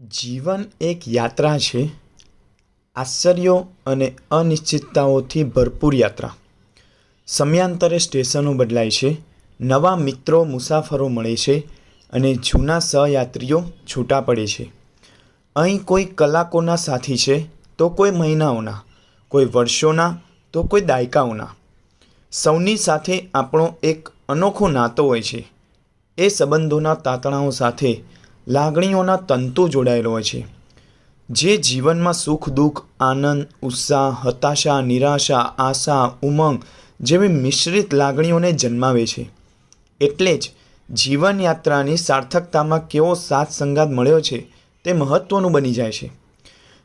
જીવન એક યાત્રા છે. આશ્ચર્યો અને અનિશ્ચિતતાઓથી ભરપૂર યાત્રા. સમયાંતરે સ્ટેશનો બદલાય છે. નવા મિત્રો, મુસાફરો મળે છે અને જૂના સહયાત્રીઓ છૂટા પડે છે. અહીં કોઈ કલાકોના સાથી છે તો કોઈ મહિનાઓના, કોઈ વર્ષોના, તો કોઈ દાયકાઓના. સૌની સાથે આપણો એક અનોખો નાતો હોય છે. એ સંબંધોના તાતણાઓ સાથે લાગણીઓના તંતુ જોડાયેલો હોય છે. જે જીવનમાં સુખ, દુઃખ, આનંદ, ઉત્સાહ, હતાશા, નિરાશા, આશા, ઉમંગ જેવી મિશ્રિત લાગણીઓને જન્માવે છે. એટલે જ જીવનયાત્રાની સાર્થકતામાં કેવો સાથ સંગાત મળ્યો છે તે મહત્ત્વનું બની જાય છે.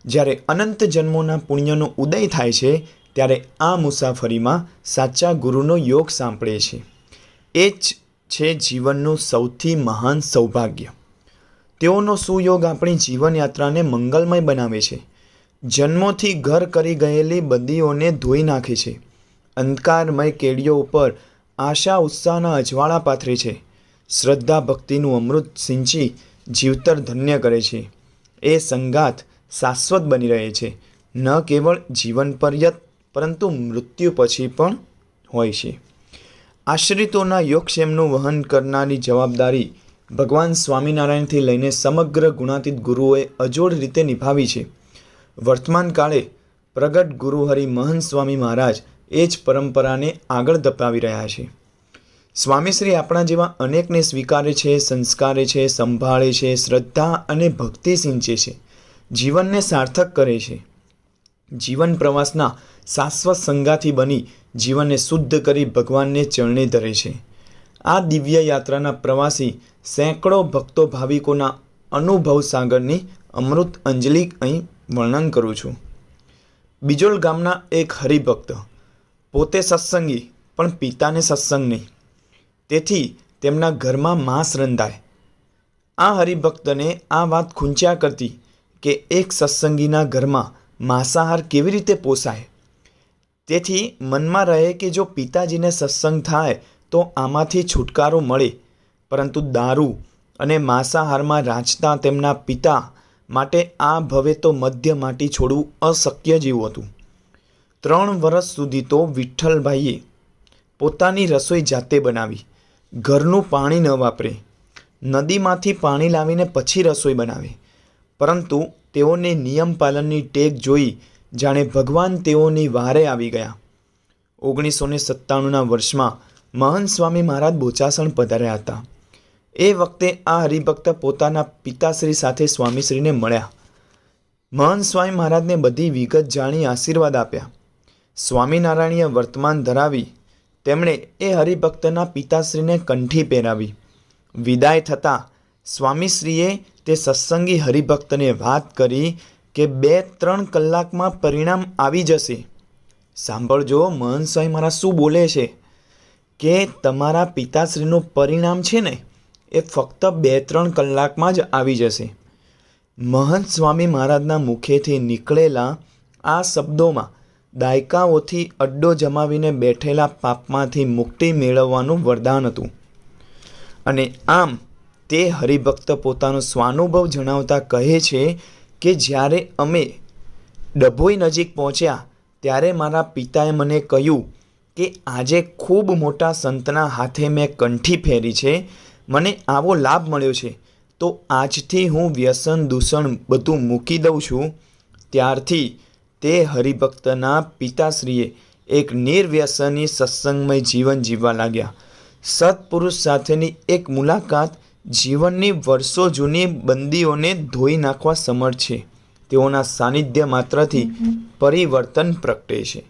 જ્યારે અનંત જન્મોના પુણ્યનો ઉદય થાય છે, ત્યારે આ મુસાફરીમાં સાચા ગુરુનો યોગ સાંપડે છે. એ જ છે જીવનનું સૌથી મહાન સૌભાગ્ય. તેઓનો સુયોગ આપણી જીવનયાત્રાને મંગલમય બનાવે છે. જન્મોથી ઘર કરી ગયેલી બદીઓને ધોઈ નાખે છે. અંધકારમય કેડીઓ ઉપર આશા, ઉત્સાહના અજવાળા પાથરે છે. શ્રદ્ધા ભક્તિનું અમૃત સિંચી જીવતર ધન્ય કરે છે. એ સંગાત શાશ્વત બની રહે છે. ન કેવળ જીવન પર્યત, પરંતુ મૃત્યુ પછી પણ હોય છે. આશ્રિતોના યોગક્ષેમનું વહન કરનારી જવાબદારી ભગવાન સ્વામિનારાયણથી લઈને સમગ્ર ગુણાતીત ગુરુઓએ અજોડ રીતે નિભાવી છે. વર્તમાન કાળે પ્રગટ ગુરુહરિ મહંત સ્વામી મહારાજ એ જ પરંપરાને આગળ ધપાવી રહ્યા છે. સ્વામીશ્રી આપણા જેવા અનેકને સ્વીકારે છે, સંસ્કારે છે, સંભાળે છે, શ્રદ્ધા અને ભક્તિ સિંચે છે. જીવનને સાર્થક કરે છે. જીવન પ્રવાસના શાશ્વત સંગાથી બની જીવનને શુદ્ધ કરી ભગવાનને ચરણે ધરે છે. આ દિવ્ય યાત્રાના પ્રવાસી સેંકડો ભક્તો ભાવિકોના અનુભવ સાગરની અમૃત અંજલિ અહીં વર્ણન કરું છું. બિજોલ ગામના એક હરિભક્ત પોતે સત્સંગી પણ પિતાને સત્સંગ નહીં. તેથી તેમના ઘરમાં માંસ રંધાય. આ હરિભક્તને આ વાત ખૂંચ્યા કરતી કે એક સત્સંગીના ઘરમાં માંસાહાર કેવી રીતે પોસાય? તેથી મનમાં રહે કે જો પિતાજીને સત્સંગ થાય તો આમાંથી છુટકારો મળે. પરંતુ દારૂ અને માંસાહારમાં રાંચતા તેમના પિતા માટે આ ભવે તો મધ્ય માટી છોડવું અશક્ય જેવું હતું. ત્રણ વર્ષ સુધી તો વિઠ્ઠલભાઈએ પોતાની રસોઈ જાતે બનાવી. ઘરનું પાણી ન વાપરે. નદીમાંથી પાણી લાવીને પછી રસોઈ બનાવે. પરંતુ તેઓને નિયમ પાલનની ટેક જોઈ જાણે ભગવાન તેઓની વારે આવી ગયા. ઓગણીસો ને સત્તાણુંના વર્ષમાં મહંત સ્વામી મહારાજ બોચાસણ પધાર્યા હતા. એ વખતે આ હરિભક્ત પોતાના પિતાશ્રી સાથે સ્વામીશ્રીને મળ્યા. મહંત સ્વામી મહારાજને બધી વિગત જાણી આશીર્વાદ આપ્યા. સ્વામિનારાયણીએ વર્તમાન ધરાવી તેમણે એ હરિભક્તના પિતાશ્રીને કંઠી પહેરાવી. વિદાય થતાં સ્વામીશ્રીએ તે સત્સંગી હરિભક્તને વાત કરી કે બે ત્રણ કલાકમાં પરિણામ આવી જશે. સાંભળજો મહંત સ્વામી મારા શું બોલે છે? કે તમારા પિતાશ્રીનું પરિણામ છે ને, એ ફક્ત બે ત્રણ કલાકમાં જ આવી જશે. મહંત સ્વામી મહારાજના મુખેથી નીકળેલા આ શબ્દોમાં દાયકાઓથી અડ્ડો જમાવીને બેઠેલા પાપમાંથી મુક્તિ મેળવવાનું વરદાન હતું. અને આમ તે હરિભક્ત પોતાનો સ્વાનુભવ જણાવતા કહે છે કે જ્યારે અમે ડભોઈ નજીક પહોંચ્યા, ત્યારે મારા પિતાએ મને કહ્યું કે આજે ખૂબ મોટા સંતના હાથે મેં કંઠી ફેરી છે, મને આવો લાભ મળ્યો છે. તો આજથી હું વ્યસન દૂષણ બધું મૂકી દઉં છું. ત્યારથી તે હરિભક્તના પિતાશ્રીએ એક નિર્વ્યસની સત્સંગમય જીવન જીવવા લાગ્યા. સત્પુરુષ સાથેની એક મુલાકાત જીવનની વર્ષો જૂની બંદીઓને ધોઈ નાખવા સમર્થ છે. તેઓના સાનિધ્ય માત્રથી પરિવર્તન પ્રગટે છે.